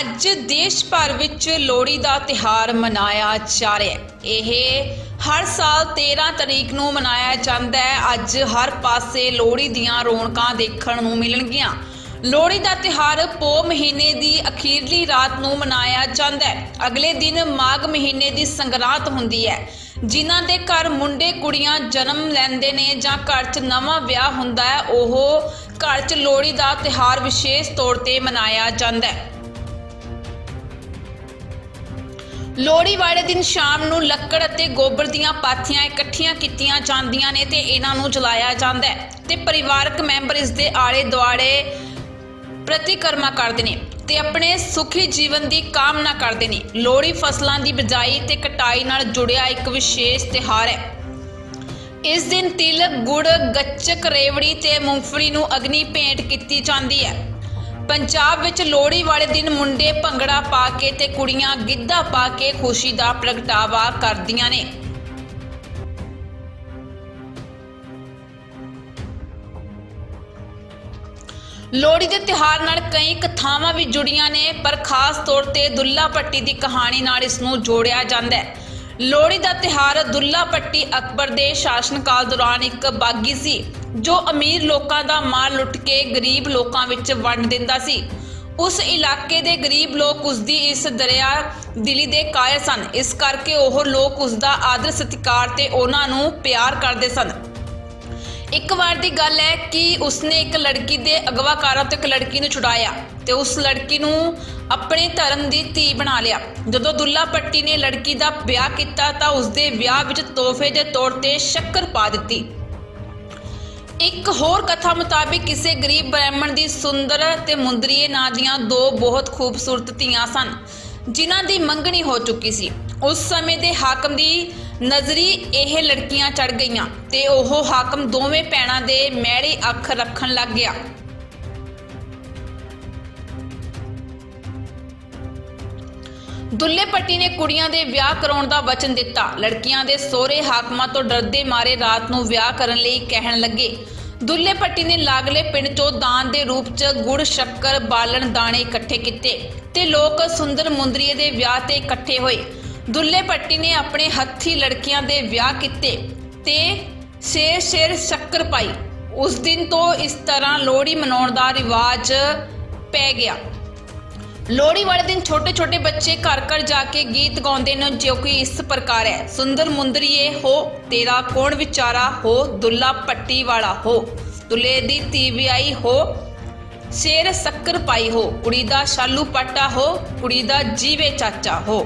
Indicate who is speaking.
Speaker 1: ਅੱਜ ਦੇਸ਼ ਭਰ ਵਿੱਚ ਲੋਹੜੀ ਦਾ ਤਿਹਾਰ ਮਨਾਇਆ ਜਾ ਰਿਹਾ ਹੈ। ਇਹ ਹਰ ਸਾਲ 13 ਤਰੀਕ ਨੂੰ ਮਨਾਇਆ ਜਾਂਦਾ ਹੈ। ਅੱਜ ਹਰ ਪਾਸੇ ਲੋਹੜੀ ਦੀਆਂ ਰੌਣਕਾਂ ਦੇਖਣ ਨੂੰ ਮਿਲਣਗੀਆਂ। ਲੋਹੜੀ ਦਾ ਤਿਹਾਰ ਪੋ ਮਹੀਨੇ ਦੀ ਅਖੀਰਲੀ ਰਾਤ ਨੂੰ ਮਨਾਇਆ ਜਾਂਦਾ ਹੈ। ਅਗਲੇ ਦਿਨ ਮਾਘ ਮਹੀਨੇ ਦੀ ਸੰਗਰਾਂਦ ਹੁੰਦੀ ਹੈ, ਜਿਨ੍ਹਾਂ ਦੇ ਘਰ ਮੁੰਡੇ ਕੁੜੀਆਂ ਜਨਮ ਲੈਂਦੇ ਨੇ ਜਾਂ ਘਰ 'ਚ ਨਵਾਂ ਵਿਆਹ ਹੁੰਦਾ ਹੈ, ਉਹ ਘਰ 'ਚ ਲੋਹੜੀ ਦਾ ਤਿਹਾਰ ਵਿਸ਼ੇਸ਼ ਤੌਰ ਤੇ ਮਨਾਇਆ ਜਾਂਦਾ ਹੈ। ਲੋਹੜੀ ਵਾਲੇ ਦਿਨ ਸ਼ਾਮ ਨੂੰ ਲੱਕੜ ਅਤੇ ਗੋਬਰ ਦੀਆਂ ਪਾਥੀਆਂ ਇਕੱਠੀਆਂ ਕੀਤੀਆਂ ਜਾਂਦੀਆਂ ਨੇ ਤੇ ਇਹਨਾਂ ਨੂੰ ਜਲਾਇਆ ਜਾਂਦਾ ਹੈ ਤੇ ਪਰਿਵਾਰਕ ਮੈਂਬਰ ਇਸ ਦੇ ਆਲੇ ਦੁਆਲੇ ਪ੍ਰਤੀਕਰਮਾ ਕਰਦੇ ਨੇ ਤੇ ਆਪਣੇ ਸੁਖੀ ਜੀਵਨ ਦੀ ਕਾਮਨਾ ਕਰਦੇ ਨੇ। ਲੋਹੜੀ ਫਸਲਾਂ ਦੀ ਬਿਜਾਈ ਤੇ ਕਟਾਈ ਨਾਲ ਜੁੜਿਆ ਇੱਕ ਵਿਸ਼ੇਸ਼ ਤਿਉਹਾਰ ਹੈ। ਇਸ ਦਿਨ ਤਿਲ, ਗੁੜ, ਗੱਚਕ, ਰੇਵੜੀ ਤੇ ਮੂੰਗਫਲੀ ਨੂੰ ਅਗਨੀ ਭੇਂਟ ਕੀਤੀ ਜਾਂਦੀ ਹੈ। ਪੰਜਾਬ ਵਿੱਚ ਲੋਹੜੀ ਵਾਲੇ ਦਿਨ ਮੁੰਡੇ ਭੰਗੜਾ ਪਾ ਕੇ ਤੇ ਕੁੜੀਆਂ ਗਿੱਧਾ ਪਾ ਕੇ ਖੁਸ਼ੀ ਦਾ ਪ੍ਰਗਟਾਵਾ ਕਰਦੀਆਂ ਨੇ। ਲੋਹੜੀ ਦੇ ਤਿਉਹਾਰ ਨਾਲ ਕਈ ਕਥਾਵਾਂ ਵੀ ਜੁੜੀਆਂ ਨੇ, ਪਰ ਖਾਸ ਤੌਰ ਤੇ ਦੁੱਲਾ ਪੱਟੀ ਦੀ ਕਹਾਣੀ ਨਾਲ ਇਸ ਨੂੰ ਜੋੜਿਆ ਜਾਂਦਾ ਹੈ। ਲੋਹੜੀ ਦਾ ਤਿਉਹਾਰ ਦੁੱਲਾ ਪੱਟੀ ਅਕਬਰ ਦੇ ਸ਼ਾਸਨਕਾਲ ਦੌਰਾਨ ਇੱਕ ਬਾਗੀ ਸੀ, ਜੋ ਅਮੀਰ ਲੋਕਾਂ ਦਾ ਮਾਲ ਲੁੱਟ ਕੇ ਗਰੀਬ ਲੋਕਾਂ ਵਿੱਚ ਵੰਡ ਦਿੰਦਾ ਸੀ। ਉਸ ਇਲਾਕੇ ਦੇ ਗਰੀਬ ਲੋਕ ਉਸ ਦੀ ਇਸ ਦਰਿਆ ਦਿਲੀ ਦੇ ਕਾਇਰ ਸਨ। ਇਸ ਕਰਕੇ ਉਹ ਲੋਕ ਉਸ ਦਾ ਆਦਰ ਸਤਿਕਾਰ ਤੇ ਉਹਨਾਂ ਨੂੰ ਪਿਆਰ ਕਰਦੇ ਸਨ। ਇੱਕ ਵਾਰ ਦੀ ਗੱਲ ਹੈ ਕਿ ਉਸਨੇ ਇੱਕ ਲੜਕੀ ਦੇ ਅਗਵਾਕਾਰਾਂ ਤੋਂ ਇੱਕ ਲੜਕੀ ਨੂੰ ਛੁਡਾਇਆ ਤੇ ਉਸ ਲੜਕੀ ਨੂੰ ਆਪਣੇ ਧਰਮ ਦੀ ਧੀ ਬਣਾ ਲਿਆ। ਜਦੋਂ ਦੁੱਲਾ ਪੱਟੀ ਨੇ ਲੜਕੀ ਦਾ ਵਿਆਹ ਕੀਤਾ ਤਾਂ ਉਸਦੇ ਵਿਆਹ ਵਿੱਚ ਤੋਹਫੇ ਦੇ ਤੌਰ ਤੇ ਸ਼ੱਕਰ ਪਾ ਦਿੱਤੀ। ਇੱਕ ਹੋਰ ਕਥਾ ਮੁਤਾਬਿਕ ਕਿਸੇ ਗਰੀਬ ਬ੍ਰਾਹਮਣ ਦੀ ਸੁੰਦਰ ਤੇ ਮੁੰਦਰੀਏ ਨਾਂ ਦੀਆਂ ਦੋ ਬਹੁਤ ਖੂਬਸੂਰਤ ਧੀਆਂ ਸਨ। ਜਿਨ੍ਹਾਂ ਦੀ ਮੰਗਣੀ ਹੋ ਚੁੱਕੀ ਸੀ। ਉਸ ਸਮੇਂ ਦੇ ਹਾਕਮ ਦੀ ਨਜ਼ਰੀ ਇਹ ਲੜਕੀਆਂ ਚੜ ਗਈਆਂ ਤੇ ਉਹ ਹਾਕਮ ਦੋਵੇਂ ਭੈਣਾਂ ਦੇ ਮੈੜੀ ਅੱਖ ਰੱਖਣ ਲੱਗ ਗਿਆ। ਦੁੱਲੇ ਪੱਟੀ ਨੇ ਕੁੜੀਆਂ ਦੇ ਵਿਆਹ ਕਰਾਉਣ ਦਾ ਵਚਨ ਦਿੱਤਾ। ਲੜਕੀਆਂ ਦੇ ਸਹੁਰੇ ਹਾਕਮਾਂ ਤੋਂ ਡਰਦੇ ਮਾਰੇ ਰਾਤ ਨੂੰ ਵਿਆਹ ਕਰਨ ਲਈ ਕਹਿਣ ਲੱਗੇ। ਦੁੱਲੇ ਪੱਟੀ ਨੇ ਲਾਗਲੇ ਪਿੰਡ ਚੋਂ ਦਾਨ ਦੇ ਰੂਪ 'ਚ ਗੁੜ, ਸ਼ੱਕਰ, ਬਾਲਣ, ਦਾਣੇ ਇਕੱਠੇ ਕੀਤੇ ਤੇ ਲੋਕ ਸੁੰਦਰ ਮੁੰਦਰੀਏ ਦੇ ਵਿਆਹ ਤੇ ਇਕੱਠੇ ਹੋਏ। ਦੁੱਲੇ ਪੱਟੀ ਨੇ ਆਪਣੇ ਹੱਥੀ ਲੜਕੀਆਂ ਦੇ ਵਿਆਹ ਕੀਤੇ ਤੇ ਸ਼ੇਰ ਸ਼ੇਰ ਸ਼ੱਕਰ ਪਾਈ। ਉਸ ਦਿਨ ਤੋਂ ਇਸ ਤਰ੍ਹਾਂ ਲੋਹੜੀ ਮਨਾਉਣ ਦਾ ਰਿਵਾਜ ਪੈ ਗਿਆ। ਲੋਹੜੀ ਵਾਲੇ ਦਿਨ ਛੋਟੇ ਛੋਟੇ ਬੱਚੇ ਘਰ ਘਰ ਜਾ ਕੇ ਗੀਤ ਗਾਉਂਦੇ ਨੇ, ਜੋ ਕਿ ਇਸ ਪ੍ਰਕਾਰ ਹੈ। ਸੁੰਦਰ ਮੁੰਦਰੀਏ ਹੋ, ਤੇਰਾ ਕੌਣ ਵਿਚਾਰਾ ਹੋ, ਦੁੱਲਾ ਪੱਟੀ ਵਾਲਾ ਹੋ। ਦੁੱਲੇ ਦੀ ਧੀ ਵਿਆਹੀ ਹੋ, ਸ਼ੇਰ ਸ਼ੱਕਰ ਪਾਈ ਹੋ। ਕੁੜੀ ਦਾ ਸ਼ਾਲੂ ਪਾਟਾ ਹੋ, ਕੁੜੀ ਦਾ ਜੀਵੇ ਚਾਚਾ ਹੋ।